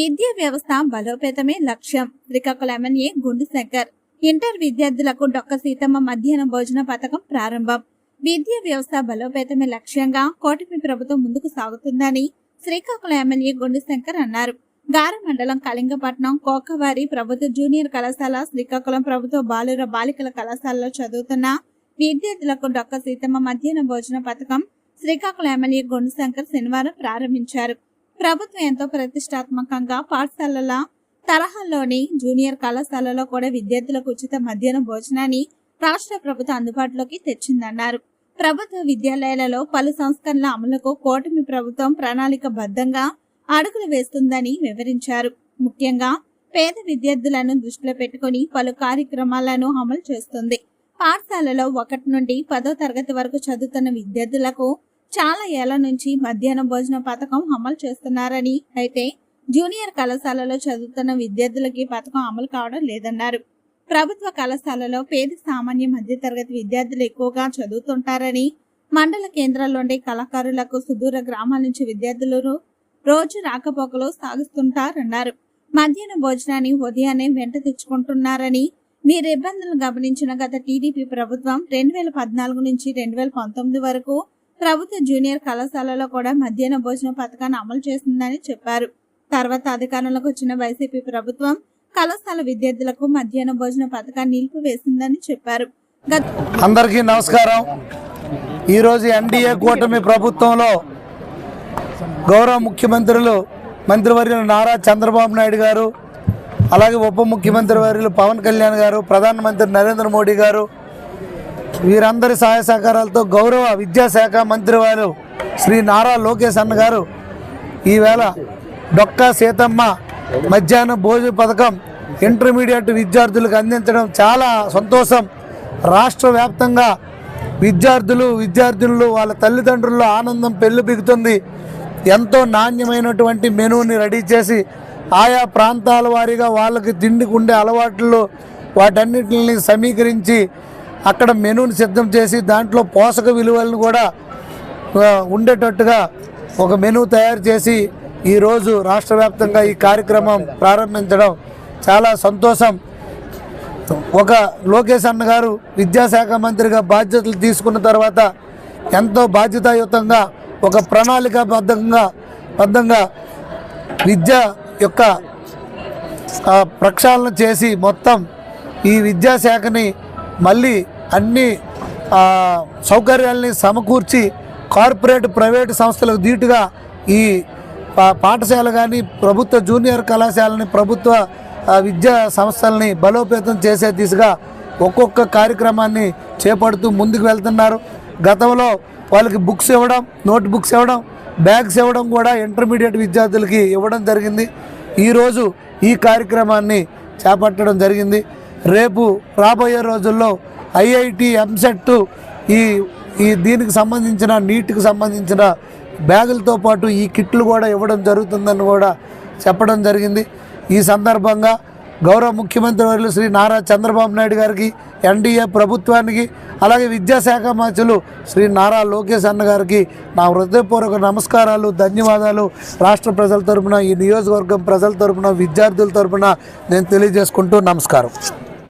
విద్యా వ్యవస్థ బలోపేతమే లక్ష్యం. శ్రీకాకుళం ఎమ్మెల్యే గుండు శంకర్. ఇంటర్ విద్యార్థులకు డొక్క సీతమ్మ మధ్యాహ్న భోజన పథకం ప్రారంభం. విద్యా వ్యవస్థ బలోపేతమే లక్ష్యంగా కూటమి ప్రభుత్వం ముందుకు సాగుతుందని శ్రీకాకుళం ఎమ్మెల్యే గుండు శంకర్ అన్నారు. గార మండలం కళింగపట్నం కోకవారి ప్రభుత్వ జూనియర్ కళాశాల శ్రీకాకుళం ప్రభుత్వ బాలుర బాలికల కళాశాలలో చదువుతున్న విద్యార్థులకు డొక్క సీతమ్మ మధ్యాహ్న భోజన పథకం శ్రీకాకుళం ఎమ్మెల్యే గుండు శంకర్ శనివారం ప్రారంభించారు. ప్రభుత్వం ఎంతో ప్రతిష్టాత్మకంగా పాఠశాలల తరహాలోని జూనియర్ కళాశాలలో కూడా విద్యార్థులకు ఉచిత మధ్యాహ్న భోజనాన్ని రాష్ట్ర ప్రభుత్వం అందుబాటులోకి తెచ్చిందన్నారు. ప్రభుత్వ విద్యాలయాలలో పలు సంస్కరణల అమలుకు కూటమి ప్రభుత్వం ప్రణాళికబద్ధంగా అడుగులు వేస్తుందని వివరించారు. ముఖ్యంగా పేద విద్యార్థులను దృష్టిలో పెట్టుకుని పలు కార్యక్రమాలను అమలు చేస్తుంది. పాఠశాలలో ఒకటి నుండి పదో తరగతి వరకు చదువుతున్న విద్యార్థులకు చాలా ఏళ్ళ నుంచి మధ్యాహ్న భోజన పథకం అమలు చేస్తున్నారని అయితే జూనియర్ కళాశాలలో చదువుతున్న విద్యార్థులకి పథకం అమలు కావడం లేదన్నారు. ప్రభుత్వ కళాశాలలో పేద సామాన్య మధ్యతరగతి విద్యార్థులు ఎక్కువగా చదువుతుంటారని మండల కేంద్రాల్లోని కళాకారులకు సుదూర గ్రామాల నుంచి విద్యార్థులు రోజు రాకపోకలు సాగిస్తుంటారన్నారు మధ్యాహ్న భోజనాన్ని ఉదయాన్నే వెంట తెచ్చుకుంటున్నారని వీరి ఇబ్బందులు గమనించిన గత టీడీపీ ప్రభుత్వం రెండు వేల పద్నాలుగు నుంచి రెండు వేల పంతొమ్మిది వరకు ప్రభుత్వ జూనియర్ కళాశాలలో కూడా మధ్యాహ్న భోజన పథకాన్ని అమలు చేస్తుందని చెప్పారు. తర్వాత అధికారంలోకి వచ్చిన వైసీపీ ప్రభుత్వం కళాశాల విద్యార్థులకు మధ్యాహ్న భోజన పథకాన్ని నిలిపివేసిందని చెప్పారు. అందరికీ నమస్కారం. ఈరోజు ఎన్డీఏ కూటమి ప్రభుత్వంలో గౌరవ ముఖ్యమంత్రులు మంత్రివర్యులు నారా చంద్రబాబు నాయుడు గారు అలాగే ఉప ముఖ్యమంత్రి వర్యులు పవన్ కళ్యాణ్ గారు ప్రధానమంత్రి నరేంద్ర మోడీ గారు వీరందరి సహాయ సహకారాలతో గౌరవ విద్యాశాఖ మంత్రి వారు శ్రీ నారా లోకేష్ అన్న గారు ఈవేళ డొక్కా సీతమ్మ మధ్యాహ్న భోజన పథకం ఇంటర్మీడియట్ విద్యార్థులకు అందించడం చాలా సంతోషం. రాష్ట్ర వ్యాప్తంగా విద్యార్థులు విద్యార్థినులు వాళ్ళ తల్లిదండ్రుల్లో ఆనందం పెళ్ళి బిగుతుంది. ఎంతో నాణ్యమైనటువంటి మెనూని రెడీ చేసి ఆయా ప్రాంతాల వారీగా వాళ్ళకి తిండికి ఉండే అలవాట్లు వాటన్నిటిని సమీకరించి అక్కడ మెనూని సిద్ధం చేసి దాంట్లో పోషక విలువలను కూడా ఉండేటట్టుగా ఒక మెనూ తయారు చేసి ఈరోజు రాష్ట్ర వ్యాప్తంగా ఈ కార్యక్రమం ప్రారంభించడం చాలా సంతోషం. ఒక లోకేష్ అన్న గారు విద్యాశాఖ మంత్రిగా బాధ్యతలు తీసుకున్న తర్వాత ఎంతో బాధ్యతాయుతంగా ఒక ప్రణాళికాబద్ధంగా బద్ధంగా విద్య యొక్క ప్రక్షాళన చేసి మొత్తం ఈ విద్యాశాఖని మళ్ళీ అన్ని సౌకర్యాలని సౌకర్యాల్ని సమకూర్చి కార్పొరేట్ ప్రైవేటు సంస్థలకు ధీటుగా ఈ పాఠశాల కానీ ప్రభుత్వ జూనియర్ కళాశాలని ప్రభుత్వ విద్యా సంస్థల్ని బలోపేతం చేసే దిశగా ఒక్కొక్క కార్యక్రమాన్ని చేపడుతూ ముందుకు వెళ్తున్నారు. గతంలో వాళ్ళకి బుక్స్ ఇవ్వడం నోట్ బుక్స్ ఇవ్వడం బ్యాగ్స్ ఇవ్వడం కూడా ఇంటర్మీడియట్ విద్యార్థులకి ఇవ్వడం జరిగింది. ఈరోజు ఈ కార్యక్రమాన్ని చేపట్టడం జరిగింది. రేపు రాబోయే రోజుల్లో ఐఐటి ఎంసెట్ ఈ ఈ దీనికి సంబంధించిన నీట్కి సంబంధించిన బ్యాగులతో పాటు ఈ కిట్లు కూడా ఇవ్వడం జరుగుతుందని కూడా చెప్పడం జరిగింది. ఈ సందర్భంగా గౌరవ ముఖ్యమంత్రి వర్యులు శ్రీ నారా చంద్రబాబు నాయుడు గారికి ఎన్డీఏ ప్రభుత్వానికి అలాగే విద్యాశాఖ మంత్రులు శ్రీ నారా లోకేష్ అన్న గారికి నా హృదయపూర్వక నమస్కారాలు ధన్యవాదాలు. రాష్ట్ర ప్రజల తరపున ఈ నియోజకవర్గం ప్రజల తరపున విద్యార్థుల తరపున నేను తెలియజేసుకుంటూ నమస్కారం.